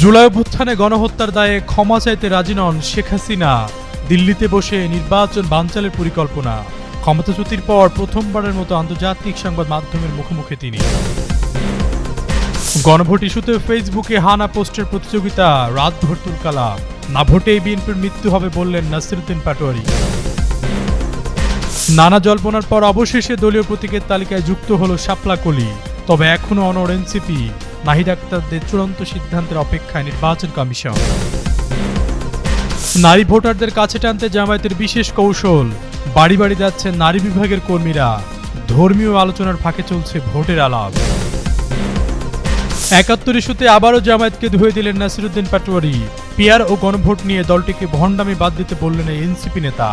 জুলাই অভ্যুত্থানে গণহত্যার দায়ে ক্ষমা চাইতে রাজি নন শেখ হাসিনা। দিল্লিতে বসে নির্বাচন বানচালের পরিকল্পনা। ক্ষমতাচ্যুতির পর প্রথমবারের মতো আন্তর্জাতিক সংবাদ মাধ্যমের মুখোমুখি তিনি। গণভোট ইস্যুতে ফেসবুকে হানা পোস্টের প্রতিযোগিতা, রাতভর তুলকালা না ভোটেই বিএনপির মৃত্যু হবে বললেন নাসিরুদ্দিন পাটোয়ারি। নানা জল্পনার পর অবশেষে দলীয় প্রতীকের তালিকায় যুক্ত হলো শাপলা কলি। তবে এখনও অনর এনসিপি। নাহিদ আক্তারদের চূড়ান্ত সিদ্ধান্তের অপেক্ষায় নির্বাচন কমিশন। নারী ভোটারদের কাছে টানতে জামায়াতের বিশেষ কৌশল। বাড়ি বাড়ি যাচ্ছেন নারী বিভাগের কর্মীরা। ধর্মীয় আলোচনার ফাঁকে চলছে ভোটের আলাপ। একাত্তর ইস্যুতে আবারও জামায়াতকে ধুয়ে দিলেন নাসিরুদ্দিন পাটোয়ারি। পিয়ার ও গণভোট নিয়ে দলটিকে ভণ্ডামি বাদ দিতে বললেন এই এনসিপি নেতা।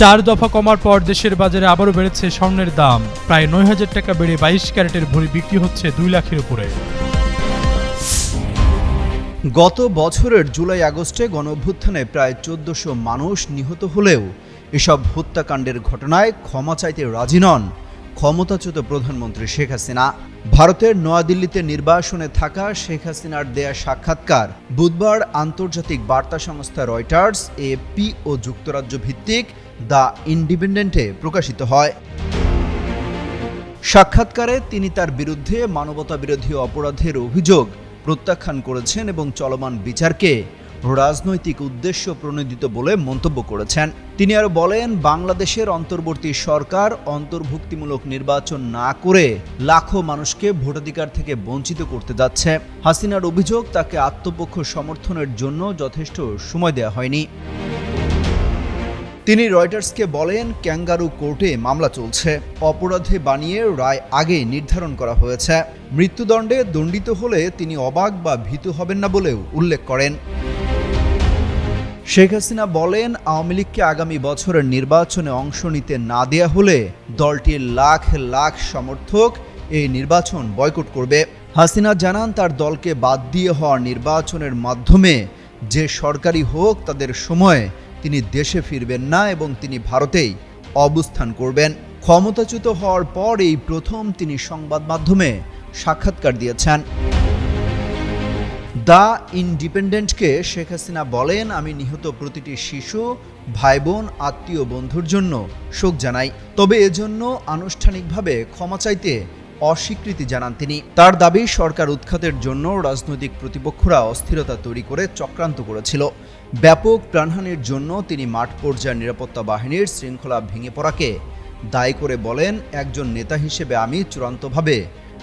চার দফা কমার পর দেশের বাজারে আবারও বেড়েছে স্বর্ণের দাম। প্রায় নয় হাজার টাকা বেড়ে বাইশ ক্যারেটের ভরি বিক্রি হচ্ছে দুই লাখের উপরে। গত বছরের জুলাই আগস্টে গণঅভ্যুত্থানে প্রায় চোদ্দশো মানুষ নিহত হলেও এসব হত্যাকাণ্ডের ঘটনায় ক্ষমা চাইতে রাজি নন ক্ষমতাচ্যুত প্রধানমন্ত্রী শেখ হাসিনা। ভারতের নয়াদিল্লিতে নির্বাসনে থাকা শেখ হাসিনার দেয়া সাক্ষাৎকার বুধবার আন্তর্জাতিক বার্তা সংস্থা রয়টার্স এপি ও যুক্তরাজ্য ভিত্তিক দ্য ইন্ডিপেন্ডেন্টে প্রকাশিত হয়। সাক্ষাৎকারে তিনি তার বিরুদ্ধে মানবতা বিরোধী অপরাধের অভিযোগ প্রত্যাখ্যান করেছেন এবং চলমান বিচারকে রাজনৈতিক উদ্দেশ্য প্রণোদিত বলে মন্তব্য করেছেন। তিনি আরও বলেন, বাংলাদেশের অন্তর্বর্তী সরকার অন্তর্ভুক্তিমূলক নির্বাচন না করে লাখো মানুষকে ভোটাধিকার থেকে বঞ্চিত করতে যাচ্ছে। হাসিনার অভিযোগ তাকে আত্মপক্ষ সমর্থনের জন্য যথেষ্ট সময় দেওয়া হয়নি। তিনি রয়টার্সকে বলেন, ক্যাঙ্গারু কোর্টে মামলা চলছে। অপরাধে বানিয়ে রায় আগে নির্ধারণ করা হয়েছে। মৃত্যুদণ্ডে দণ্ডিত হলে তিনি অবাক বা ভীত হবেন না বলেও উল্লেখ করেন। শেখ হাসিনা বলেন, আওয়ামী লীগকে আগামী বছরের নির্বাচনে অংশ নিতে না দেয়া হলে দলটির লাখ লাখ সমর্থক এই নির্বাচন বয়কট করবে। হাসিনা জানান, তার দলকে বাদ দিয়ে হওয়া নির্বাচনের মাধ্যমে যে সরকারি হোক, তাদের সময়ে তিনি দেশে ফিরবেন না এবং তিনি ভারতেই অবস্থান করবেন। ক্ষমতাচ্যুত হওয়ার পর এই প্রথম তিনি সংবাদ মাধ্যমে সাক্ষাৎকার দিয়েছেন। দ্য ইন্ডিপেন্ডেন্টকে শেখ হাসিনা বলেন, আমি নিহত প্রতিটি শিশু ভাই বোন আত্মীয় বন্ধুর জন্য শোক জানাই। তবে এজন্য আনুষ্ঠানিকভাবে ক্ষমা চাইতে অস্বীকৃতি জানান তিনি। তার দাবি, সরকার উৎখাতের জন্য রাজনৈতিক প্রতিপক্ষরা অস্থিরতা তৈরি করে চক্রান্ত করেছিল। ব্যাপক প্রাণহানির জন্য তিনি মাঠ পর্যায়ের নিরাপত্তা বাহিনীর শৃঙ্খলা ভেঙে পড়াকে দায়ী করে বলেন, একজন নেতা হিসেবে আমি চূড়ান্তভাবে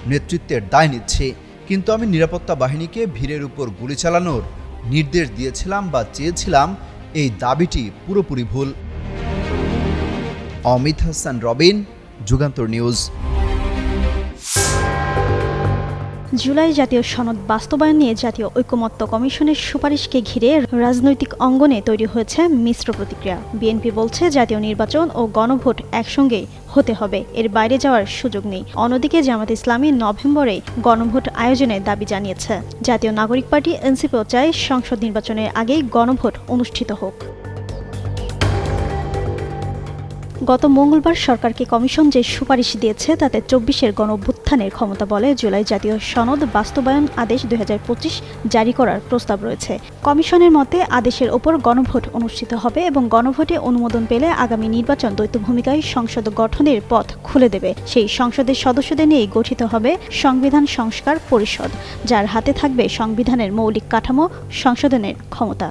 নেতৃত্বের দায় নিচ্ছি, কিন্তু আমি নিরাপত্তা বাহিনীকে ভিড়ের উপর গুলি চালানোর নির্দেশ দিয়েছিলাম বা চেয়েছিলাম। এই দাবিটি পুরোপুরি ভুল। অমিত হাসান, রবিন, যুগান্তর নিউজ। জুলাই জাতীয় সনদ বাস্তবায়ন নিয়ে জাতীয় ঐকমত্য কমিশনের সুপারিশকে ঘিরে রাজনৈতিক অঙ্গনে তৈরি হয়েছে মিশ্র প্রতিক্রিয়া। বিএনপি বলছে, জাতীয় নির্বাচন ও গণভোট একসঙ্গে হতে হবে। এর বাইরে যাওয়ার সুযোগ নেই। অন্যদিকে জামাত ইসলামী নভেম্বরে গণভোট আয়োজনের দাবি জানিয়েছে। জাতীয় নাগরিক পার্টি এনসিপিও চায় সংসদ নির্বাচনের আগেই গণভোট অনুষ্ঠিত হোক। গত মঙ্গলবার সরকারকে কমিশন যে সুপারিশ দিয়েছে, তাতে চব্বিশের গণ অভ্যুত্থানের ক্ষমতা বলে জুলাই জাতীয় সনদ বাস্তবায়ন আদেশ দু হাজার পঁচিশ জারি করার প্রস্তাব রয়েছে। কমিশনের মতে, আদেশের ওপর গণভোট অনুষ্ঠিত হবে এবং গণভোটে অনুমোদন পেলে আগামী নির্বাচন দ্বৈত ভূমিকায় সংসদ গঠনের পথ খুলে দেবে। সেই সংসদের সদস্যদের নিয়েই গঠিত হবে সংবিধান সংস্কার পরিষদ, যার হাতে থাকবে সংবিধানের মৌলিক কাঠামো, সংশোধনের ক্ষমতা।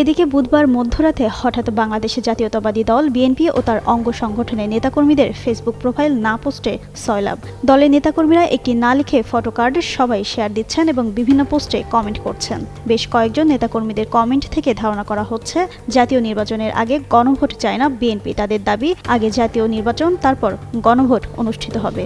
এদিকে বুধবার মধ্যরাতে হঠাৎ বাংলাদেশের জাতীয়তাবাদী দল, বিএনপি ও তার অঙ্গ সংগঠনের নেতাকর্মীদের ফেসবুক প্রোফাইল না পোস্টে সয়লাভ দলের নেতাকর্মীরা একটি না লিখে ফটোকার্ড সবাই শেয়ার দিচ্ছেন এবং বিভিন্ন পোস্টে কমেন্ট করছেন। বেশ কয়েকজন নেতাকর্মীদের কমেন্ট থেকে ধারণা করা হচ্ছে, জাতীয় নির্বাচনের আগে গণভোট চায় না বিএনপি। তাদের দাবি, আগে জাতীয় নির্বাচন, তারপর গণভোট অনুষ্ঠিত হবে।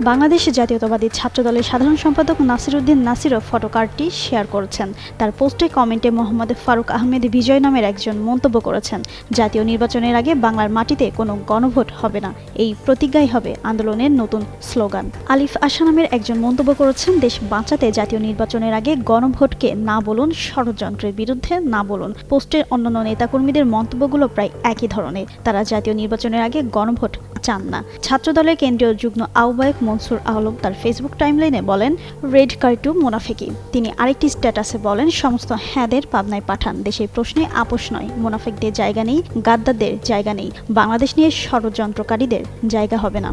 বাংলাদেশ জাতীয়তাবাদী ছাত্রদলের সাধারণ সম্পাদক নাসিরুদ্দিন নাসিরও ফটোকার্ডটি শেয়ার করেছেন। তার পোস্টে কমেন্টে মোহাম্মদ ফারুক আহমেদ বিজয় নামের একজন মন্তব্য করেছেন। জাতীয় নির্বাচনের আগে বাংলার মাটিতে কোনো গণভোট হবে না। এই প্রতিজ্ঞাই হবে আন্দোলনের নতুন স্লোগান। আলিফ আশা নামের একজন মন্তব্য করেছেন, দেশ বাঁচাতে জাতীয় নির্বাচনের আগে গণভোটকে না বলুন, ষড়যন্ত্রের বিরুদ্ধে না বলুন। পোস্টের অন্যান্য নেতাকর্মীদের মন্তব্যগুলো প্রায় একই ধরনের। তারা জাতীয় নির্বাচনের আগে গণভোট চান না। ছাত্রদলের কেন্দ্রীয় যুগ্ম আহ্বায়ক মনসুর আলম তার ফেসবুক টাইমলাইনে বলেন, রেড কার্টু মোনাফেকি তিনি আরেকটি স্ট্যাটাসে বলেন, সমস্ত হ্যাঁদের পাবনায় পাঠান। দেশের প্রশ্নে আপোষ নয়। মোনাফেকদের জায়গা নেই গাদ্দাদের জায়গা নেই। বাংলাদেশ নিয়ে ষড়যন্ত্রকারীদের জায়গা হবে না।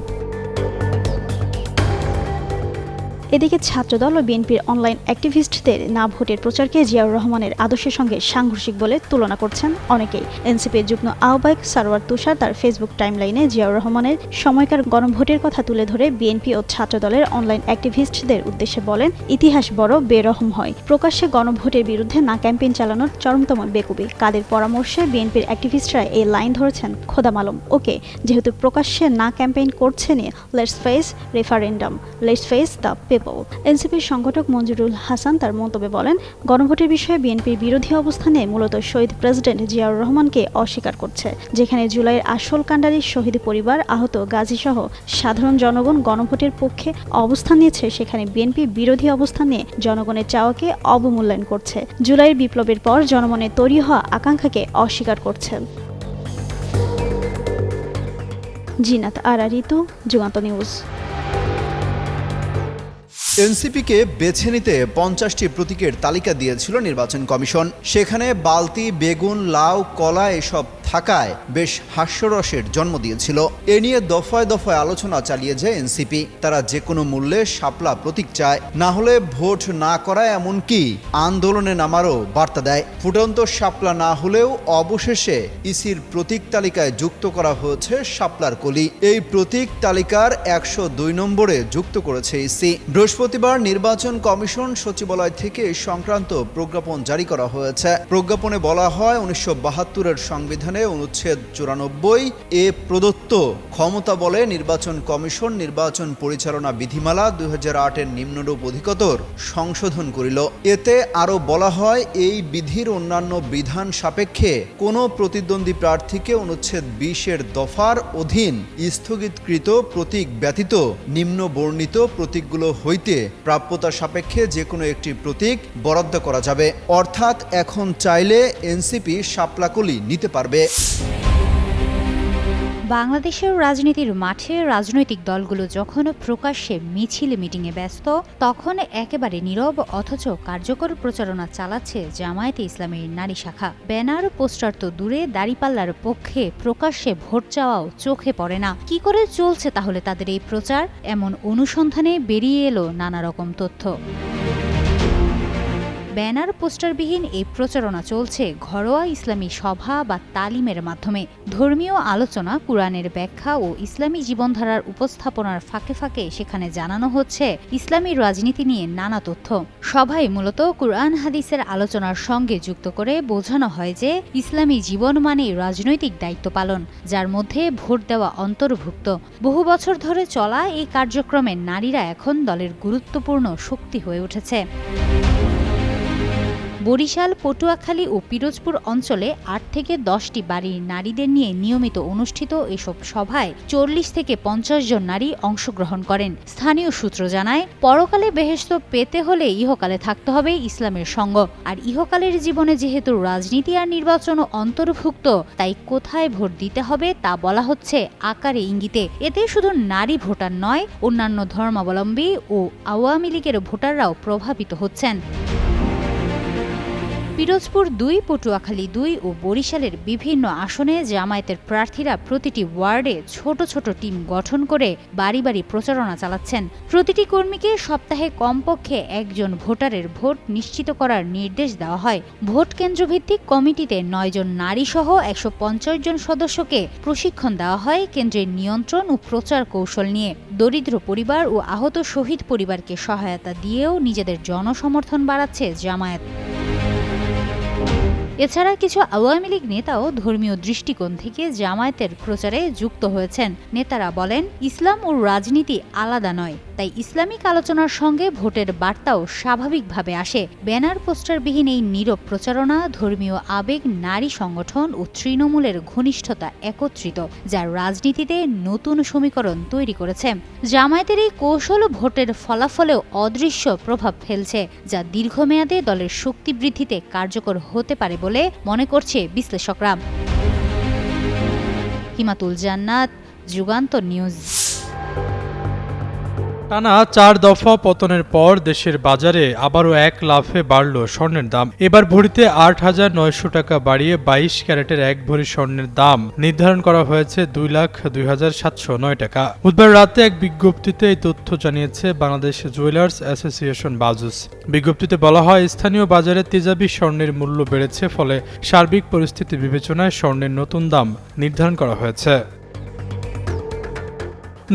এদিকে ছাত্রদল ও বিএনপির অনলাইন অ্যাক্টিভিস্টদের না ভোটের প্রচারকে জিয়াউর রহমানের আদর্শের সঙ্গে সাংঘর্ষিক বলে তুলনা করছেন অনেকেই। এনসিপির যুগ্ম আহ্বায়ক সারোয়ার তুষার তার ফেসবুক টাইমলাইনে জিয়াউর রহমানের সময়কার গণভোটের কথা তুলে ধরে বিএনপি ও ছাত্রদলের অনলাইন অ্যাক্টিভিস্টদের উদ্দেশ্যে বলেন, ইতিহাস বড়, বেরহম হয়। প্রকাশ্যে গণভোটের বিরুদ্ধে না ক্যাম্পেইন চালানোর চরমতম বেকুবি। কাদের পরামর্শে বিএনপির অ্যাক্টিভিস্টরা এই লাইন ধরেছেন খোদা মালুম ওকে, যেহেতু প্রকাশ্যে না ক্যাম্পেইন করছে নিয়ে let's face referendum let's face the people এনসিপির সংগঠক মঞ্জুরুল হাসান তার মন্তব্যে বলেন, গণভোটের বিষয়ে বিএনপির বিরোধী অবস্থানে মূলত শহীদ প্রেসিডেন্ট জিয়াউর রহমানকে অস্বীকার করছে। যেখানে জুলাইয়ের আসল কাণ্ডারি শহীদ পরিবার, আহত গাজী সহ সাধারণ জনগণ গণভোটের পক্ষে অবস্থান নিয়েছে, সেখানে বিএনপি বিরোধী অবস্থান নিয়ে জনগণের চাওয়াকে অবমূল্যায়ন করছে। জুলাইয়ের বিপ্লবের পর জনমনে তৈরি হওয়া আকাঙ্ক্ষাকে অস্বীকার করছে। জিনাত আরা, ঋতু, যুগান্ত নিউজ। এনসিপিকে বেছে নিতে পঞ্চাশটি প্রতীকের তালিকা দিয়েছিল নির্বাচন কমিশন। সেখানে বালতি, বেগুন, লাউ, কলা এসব থাকায় বেশ হাস্যরসের জন্ম দিয়েছিল। এ নিয়ে দফায় দফায় আলোচনা চালিয়ে যায় এনসিপি। তারা যে কোনো মূল্যে শাপলা প্রতীক চায়। না হলে ভোট না করা এমনকি আন্দোলনে নামারও বার্তা দেয়। ফুটন্ত শাপলা না হলেও অবশেষে ইসির প্রতীক তালিকায় যুক্ত করা হয়েছে শাপলার কলি। এই প্রতীক তালিকার একশো দুই নম্বরে যুক্ত করেছে ইসি। বৃহস্পতিবার নির্বাচন কমিশন সচিবালয় থেকে সংক্রান্ত প্রজ্ঞাপন জারি করা হয়েছে। প্রজ্ঞাপনে বলা হয়, উনিশশো বাহাত্তরের সংবিধানে অনুচ্ছেদ চুরানব্বই এ প্রদত্ত ক্ষমতা বলে নির্বাচন কমিশন নির্বাচন পরিচালনা বিধিমালা দুই হাজার আটের নিম্নরূপ অধিকতর সংশোধন করিল। এতে আরও বলা হয়, এই বিধির অন্যান্য বিধান সাপেক্ষে কোনো প্রতিদ্বন্দ্বী প্রার্থীকে অনুচ্ছেদ বিশের দফার অধীন স্থগিতকৃত প্রতীক ব্যতীত নিম্ন বর্ণিত প্রতীকগুলো হইতে প্রাপ্যতা সাপেক্ষে যে কোনো একটি প্রতীক বরাদ্দ করা যাবে। অর্থাৎ এখন চাইলে এনসিপি শাপলাকলি নিতে পারবে। বাংলাদেশের রাজনীতির মাঠে রাজনৈতিক দলগুলো যখন প্রকাশ্যে মিছিল মিটিংয়ে ব্যস্ত, তখন একেবারে নীরব অথচ কার্যকর প্রচারণা চালাচ্ছে জামায়াতে ইসলামের নারী শাখা। ব্যানার, পোস্টার তো দূরে, দাড়িপাল্লার পক্ষে প্রকাশ্যে ভোট চাওয়াও চোখে পড়ে না। কি করে চলছে তাহলে তাদের এই প্রচার? এমন অনুসন্ধানে বেরিয়ে এলো নানা রকম তথ্য। ব্যানার, পোস্টারবিহীন এই প্রচারণা চলছে ঘরোয়া ইসলামী সভা বা তালিমের মাধ্যমে। ধর্মীয় আলোচনা, কুরআনের ব্যাখ্যা ও ইসলামী জীবনধারার উপস্থাপনার ফাঁকে ফাঁকে সেখানে জানানো হচ্ছে ইসলামী রাজনীতি নিয়ে নানা তথ্য। সভায় মূলত কুরআন হাদিসের আলোচনার সঙ্গে যুক্ত করে বোঝানো হয় যে ইসলামী জীবন মানে রাজনৈতিক দায়িত্ব পালন, যার মধ্যে ভোট দেওয়া অন্তর্ভুক্ত। বহু বছর ধরে চলা এই কার্যক্রমে নারীরা এখন দলের গুরুত্বপূর্ণ শক্তি হয়ে উঠেছে। বরিশাল, পটুয়াখালী ও পিরোজপুর অঞ্চলে আট থেকে দশটি বাড়ির নারীদের নিয়ে নিয়মিত অনুষ্ঠিত এসব সভায় চল্লিশ থেকে পঞ্চাশ জন নারী অংশগ্রহণ করেন। স্থানীয় সূত্র জানায়, পরকালে বেহেস্ত পেতে হলে ইহকালে থাকতে হবে ইসলামের সঙ্গ। আর ইহকালের জীবনে যেহেতু রাজনীতি আর নির্বাচনও অন্তর্ভুক্ত, তাই কোথায় ভোট দিতে হবে তা বলা হচ্ছে আকারে ইঙ্গিতে। এতে শুধু নারী ভোটার নয়, অন্যান্য ধর্মাবলম্বী ও আওয়ামী লীগের ভোটাররাও প্রভাবিত হচ্ছেন। পিরোজপুর দুই, পটুয়াখালী দুই ও বরিশালের বিভিন্ন আসনে জামায়াতের প্রার্থীরা প্রতিটি ওয়ার্ডে ছোট ছোট টিম গঠন করে বাড়ি বাড়ি প্রচারণা চালাচ্ছেন। প্রতিটি কর্মীকে সপ্তাহে কমপক্ষে একজন ভোটারের ভোট নিশ্চিত করার নির্দেশ দেওয়া হয়। ভোট কেন্দ্রভিত্তিক কমিটিতে নয়জন নারী সহ একশো পঞ্চাশ জন সদস্যকে প্রশিক্ষণ দেওয়া হয় কেন্দ্রের নিয়ন্ত্রণ ও প্রচার কৌশল নিয়ে। দরিদ্র পরিবার ও আহত শহীদ পরিবারকে সহায়তা দিয়েও নিজেদের জনসমর্থন বাড়াচ্ছে জামায়াত। এছাড়া কিছু আওয়ামী লীগ নেতাও ধর্মীয় দৃষ্টিকোণ থেকে জামায়াতের প্রচারে যুক্ত হয়েছেন। নেতারা বলেন, ইসলাম ও রাজনীতি আলাদা নয়। তাই ইসলামিক আলোচনার সঙ্গে ভোটের বার্তাও স্বাভাবিকভাবে আসে। ব্যানার পোস্টারবিহীন এই নীরব প্রচারণা, ধর্মীয় আবেগ, নারী সংগঠন ও তৃণমূলের ঘনিষ্ঠতা একত্রিত, যা রাজনীতিতে নতুন সমীকরণ তৈরি করেছে। জামায়াতের এই কৌশল ভোটের ফলাফলেও অদৃশ্য প্রভাব ফেলছে, যা দীর্ঘমেয়াদে দলের শক্তি বৃদ্ধিতে কার্যকর হতে পারে বলে মনে করছে বিশ্লেষকরা। হিমাতুল জান্নাত, যুগান্তর নিউজ। টানা চার দফা পতনের পর দেশের বাজারে আবারও এক লাফে বাড়ল স্বর্ণের দাম। এবার ভরিতে আট হাজার নয়শো টাকা বাড়িয়ে বাইশ ক্যারেটের এক ভরি স্বর্ণের দাম নির্ধারণ করা হয়েছে দুই লাখ দুই হাজার সাতশো নয় টাকা। বুধবার রাতে এক বিজ্ঞপ্তিতে এই তথ্য জানিয়েছে বাংলাদেশ জুয়েলার্স অ্যাসোসিয়েশন বাজুস। বিজ্ঞপ্তিতে বলা হয়, স্থানীয় বাজারে তেজাবি স্বর্ণের মূল্য বেড়েছে, ফলে সার্বিক পরিস্থিতি বিবেচনায় স্বর্ণের নতুন দাম নির্ধারণ করা হয়েছে।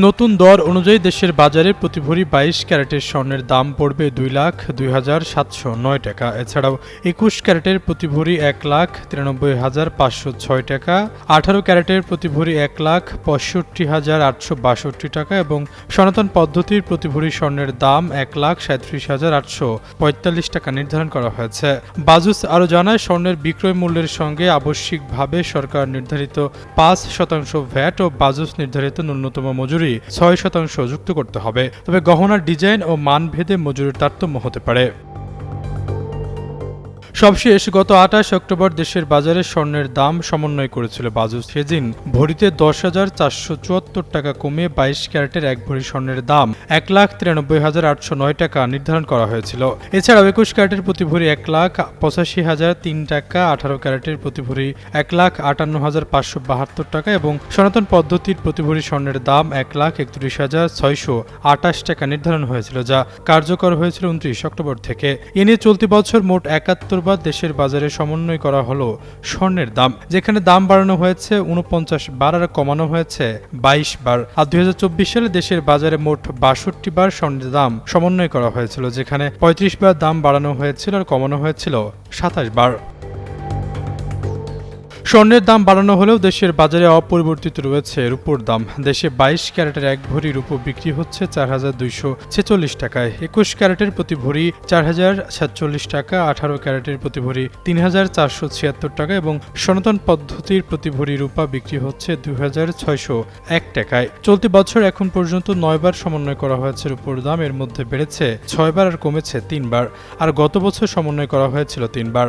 নতুন দর অনুযায়ী দেশের বাজারে প্রতি ভরি বাইশ ক্যারেটের স্বর্ণের দাম পড়বে দুই লাখ দুই হাজার সাতশো নয় টাকা। এছাড়াও একুশ ক্যারেটের প্রতি ভরি এক লাখ তিরানব্বই হাজার পাঁচশো ছয় টাকা, আঠারো ক্যারেটের প্রতি ভরি এক লাখ পঁয়ষট্টি হাজার আটশো বাষট্টি টাকা এবং সনাতন পদ্ধতির প্রতি ভরি স্বর্ণের দাম এক লাখ সাঁত্রিশ হাজার আটশো পঁয়তাল্লিশ টাকা নির্ধারণ করা হয়েছে। বাজুস আরও জানায়, স্বর্ণের বিক্রয় মূল্যের সঙ্গে আবশ্যিকভাবে সরকার নির্ধারিত পাঁচ শতাংশ ভ্যাট ও বাজুস নির্ধারিত ন্যূনতম মজুরি। ছয় শতাংশ যুক্ত করতে হবে। তবে গহনার ডিজাইন ও মান ভেদে মজুরির তারতম্য হতে পারে। সবশেষ গত আঠাশ অক্টোবর দেশের বাজারে স্বর্ণের দাম সমন্বয় করেছিল বাজুস সেদিন ভরিতে দশ হাজার চারশো চুয়াত্তর টাকা কমে বাইশ ক্যারেটের এক ভরি স্বর্ণের দাম এক লাখ তিরানব্বই হাজার আটশো নয় টাকা নির্ধারণ করা হয়েছিল। এছাড়াও একুশ ক্যারেটের প্রতি ভরি এক লাখ পঁচাশি হাজার তিন টাকা, আঠারো ক্যারেটের প্রতি ভরি এক লাখ আটান্ন হাজার পাঁচশো বাহাত্তর টাকা এবং সনাতন পদ্ধতির প্রতি ভরি স্বর্ণের দাম এক লাখ একত্রিশ হাজার ছয়শো আটাশ টাকা নির্ধারণ হয়েছিল, যা কার্যকর হয়েছিল উনত্রিশ অক্টোবর থেকে। এ নিয়ে চলতি বছর মোট একাত্তর বার দেশের বাজারে সমন্বয় করা হলো স্বর্ণের দাম, যেখানে দাম বাড়ানো হয়েছে উনপঞ্চাশ বার আর কমানো হয়েছে বাইশ বার। আর দুই হাজার চব্বিশ সালে দেশের বাজারে মোট বাষট্টি বার স্বর্ণের দাম সমন্বয় করা হয়েছিল, যেখানে পঁয়ত্রিশ বার দাম বাড়ানো হয়েছিল আর কমানো হয়েছিল সাতাশ বার। স্বর্ণের দাম বাড়ানো হলেও দেশের বাজারে অপরিবর্তিত রয়েছে রূপোর দাম। দেশে বাইশ ক্যারেটের এক ভরি রূপো বিক্রি হচ্ছে চার হাজার দুইশো ছেচল্লিশ টাকায়। একুশ ক্যারেটের প্রতি ভরি চার হাজার সাতচল্লিশ টাকা, আঠারো ক্যারেটের প্রতি ভরি তিন হাজার চারশো ছিয়াত্তর টাকা এবং সনাতন পদ্ধতির প্রতি ভরি রূপা বিক্রি হচ্ছে দুই হাজার ছয়শো এক টাকায়। চলতি বছর এখন পর্যন্ত নয়বার সমন্বয় করা হয়েছে রূপোর দাম, এর মধ্যে বেড়েছে ছয়বার আর কমেছে তিনবার। আর গত বছর সমন্বয় করা হয়েছিল তিনবার।